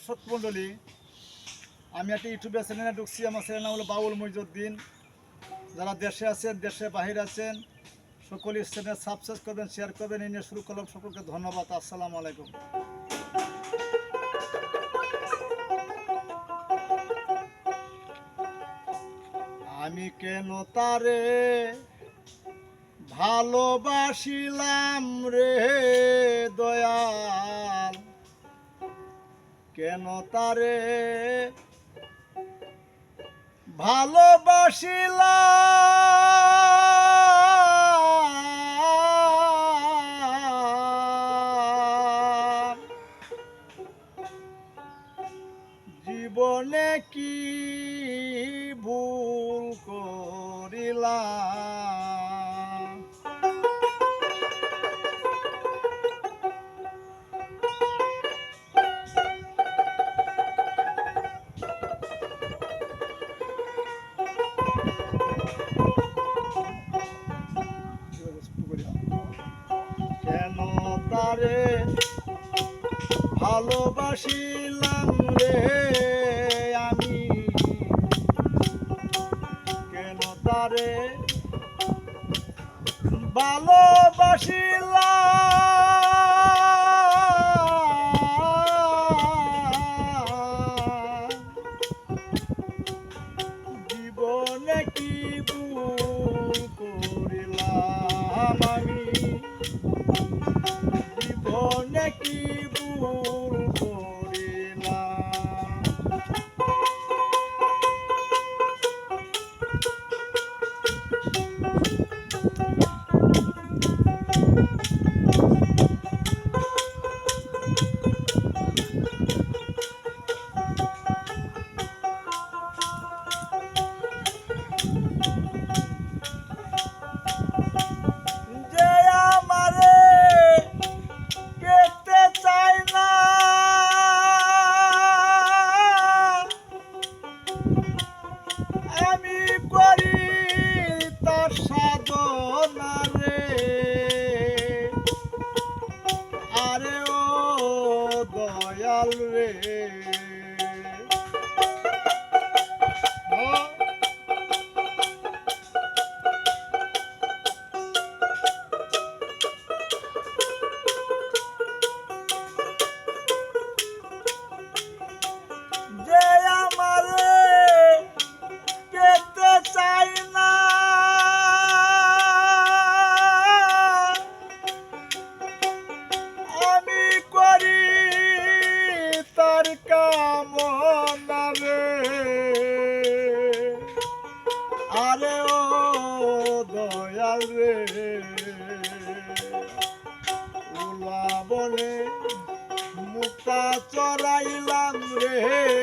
দর্শক আমি একটা ইউটিউবে চ্যানেলে ঢুকছি। আমার চ্যানেল নাম হলো বাউল মইজুদ্দিন যারা দেশে আছেন, দেশে বাহির আছেন, সকলেই চ্যানেল সাবস্ক্রাইব করবেন শেয়ার করবেন। এই নিয়ে শুরু করলাম। সকলকে ধন্যবাদ। আসসালামু আলাইকুম। আমি কেন তারে ভালোবাসিলাম রে দয়াল? কেন তারে ভালোবাসিলাম ভালোবাসিলাম রে আমি। কেন তারে ভালোবাসিলাম? জীবনে কি ভুল করিলাম আমি? আরে ও দয়াল রে আরে ও দয়াল রে। উলাবনে মুক্তা চড়াইলাম রে।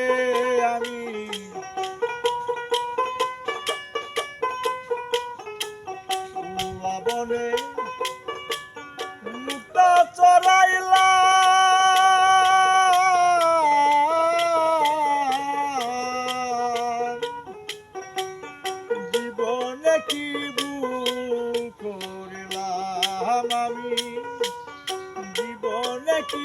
জীবনে কি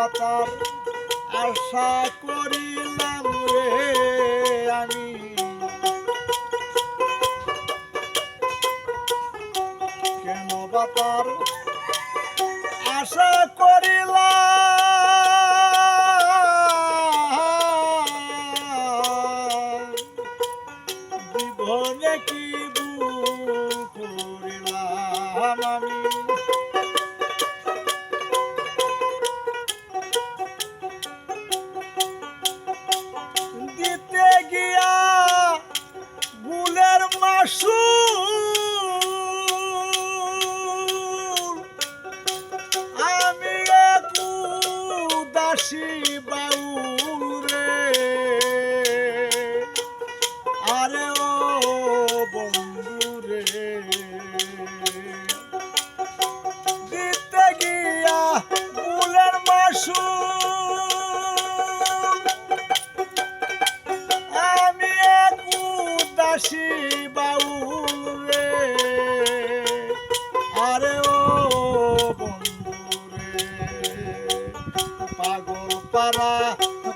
বাতার আশা করিলাম রে আমি। কেন বাতার আশা করিলাম? জীবনে কি ভুল করিলাম আমি? আসিবা পারা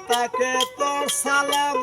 তাকে তোর সালাম